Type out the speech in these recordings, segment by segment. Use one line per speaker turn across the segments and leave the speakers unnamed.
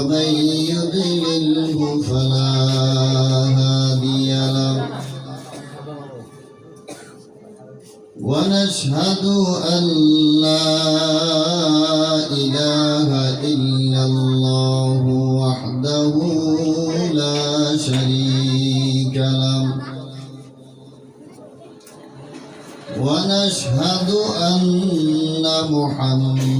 ومن يضلله فلا هادي له. ونشهد أن لا إله إلا الله وحده لا شريك له. ونشهد أن محمدا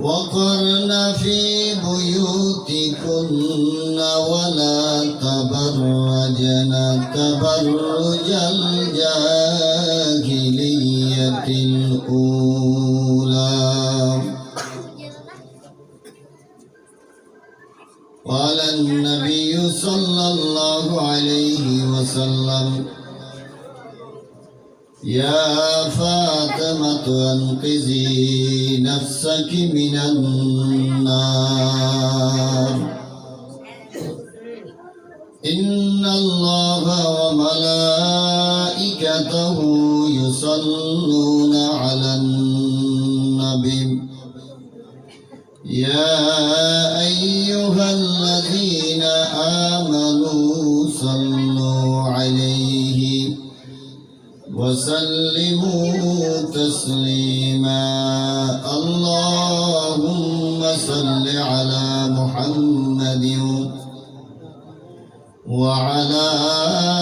وقرن في بيوتكن ولا تبرجن تبرج الجاهلية الأولى. قال النبي صلى الله عليه وسلم يا فاطمة أنقذي نفسك من النار. إن الله وملائكته يصلون على النبي. يا وسلموا تسليما. اللهم صل على محمد وعلى آل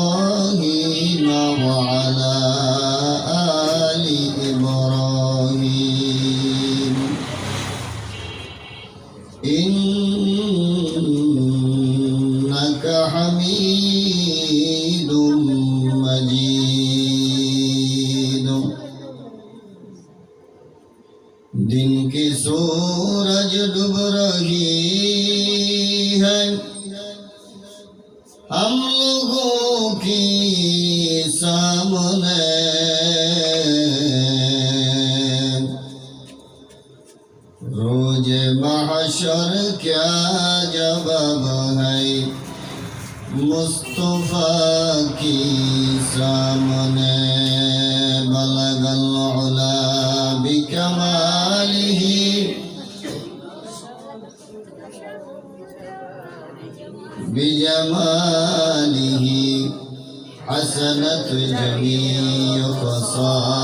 Amen. حسنت جميع خصاله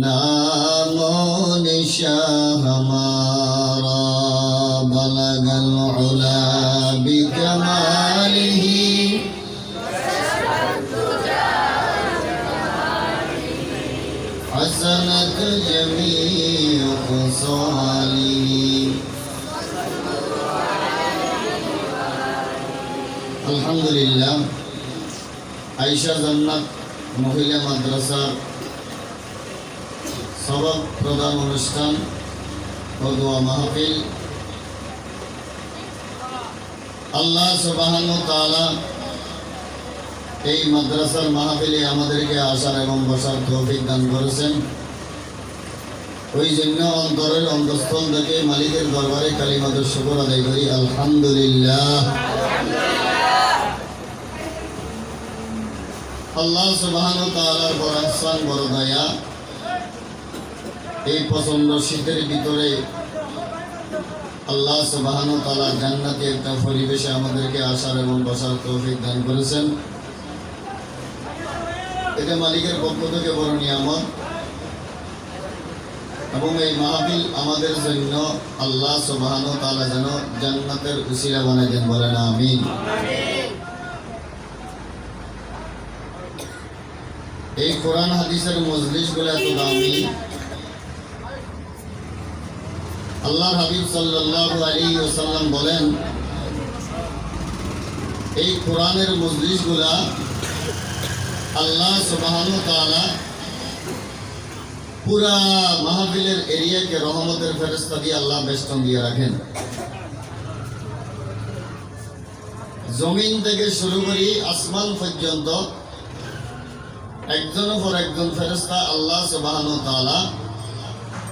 نام شاه مارا بلغ العلا بكماله حسنت جميع خصاله. الحمد لله. আয়সা জান্নাত মহিলা মাদ্রাসার সবক প্রদান অনুষ্ঠান ও মাহফিল। আল্লাহ সুবাহান তাআলা এই মাদ্রাসার মাহফিলে আমাদেরকে আসার এবং বসার তৌফিক দান করেছেন। ওই জন্য অন্তরের অন্তঃস্থল থেকে মালিকের দরবারে কালিমাদের শুকর আদায় করি, আলহামদুলিল্লাহ। আল্লাহ সুবহান তাআলার বড় আহসান, বড় দয়া। এই প্রচণ্ড শীতের ভিতরে আল্লাহ সুবহান তাআলা জান্নাতি একটা পরিবেশে আমাদেরকে আসার এবং বসার তৌফিক দান করেছেন। এটা মালিকের পক্ষ থেকে বড় নিয়ামত। এবং এই মাহফিল আমাদের জন্য আল্লাহ সুবহান তাআলা যেন জান্নাতের উসিলা বানাই দেন বলেন, আমিন। এই কোরআন হাদিসের মজলিসগুলো এত দামি। আল্লাহ হাবিব সাল্লাল্লাহু আলাইহি ওয়াসাল্লাম বলেন, এই কোরআনের মজলিসগুলা আল্লাহ সুবহানাহু ওয়া তাআলা পুরা মাহফিলের এরিয়াকে রহমতের ফেরেস্তা দিয়ে আল্লাহ বেষ্টন দিয়ে রাখেন। জমিন থেকে শুরু করি আসমান পর্যন্ত একজনের পর একজন ফেরেস্তা আল্লাহ সুবহানাহু ওয়া তাআলা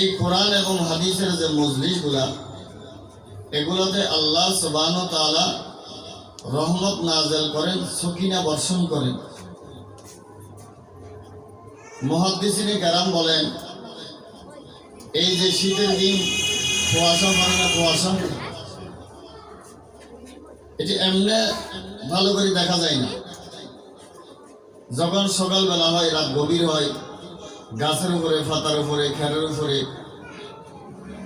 এই কোরআন এবং হাদিসের যে মজলিসগুলা, এগুলোতে আল্লাহ সুবহানাহু ওয়া তাআলা রহমত নাজেল করেন, সকিনা বর্ষণ করেন। মহাদ্দিসিনী কারাম বলেন, এই যে শীতের দিন, কুয়াশা পড়ে না কুয়াশা? এটি এমনি ভালো করে দেখা যায় না। যখন সকালবেলা হয়, রাত গভীর হয় গাছের উপরে, পাতার উপরে, খেরের উপরে,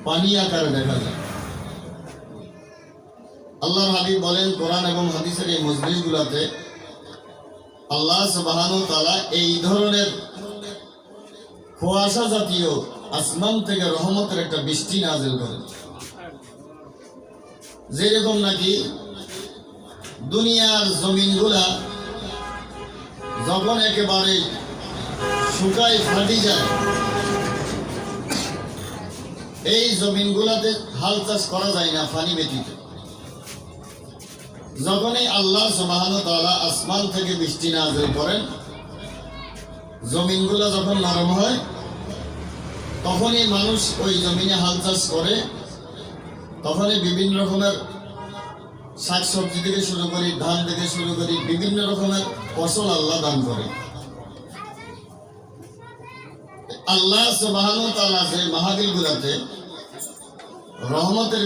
পানি আকারে দেখা যায়। আল্লাহর হাবিব বলেন, কোরআন এবং হাদিসের এই মজলিসগুলোতে আল্লাহ সুবহানাহু তালা এই ধরনের কুয়াশা জাতীয় আসমান থেকে রহমতের একটা বৃষ্টি নাজিল করেন। যেরকম নাকি দুনিয়ার জমিনগুলা যখন একেবারে শুকায় ফাটি যায়। এই জমিনগুলাতে হাল চাষ করা যায় না পানি ব্যতীত। যখনই আল্লাহ সুবহান আসমান থেকে বৃষ্টি নাজিল করেন, জমিনগুলো যখন নরম হয়, তখনই মানুষ ওই জমিনে হাল চাষ করে, তখনই বিভিন্ন রকমের শাক সবজি থেকে শুরু করি, ধান থেকে শুরু করি বিভিন্ন রকমের ফসল আল্লাহ দান করে। আল্লাহ তাআলা যে মাহাদিল গুলাতে রহমতের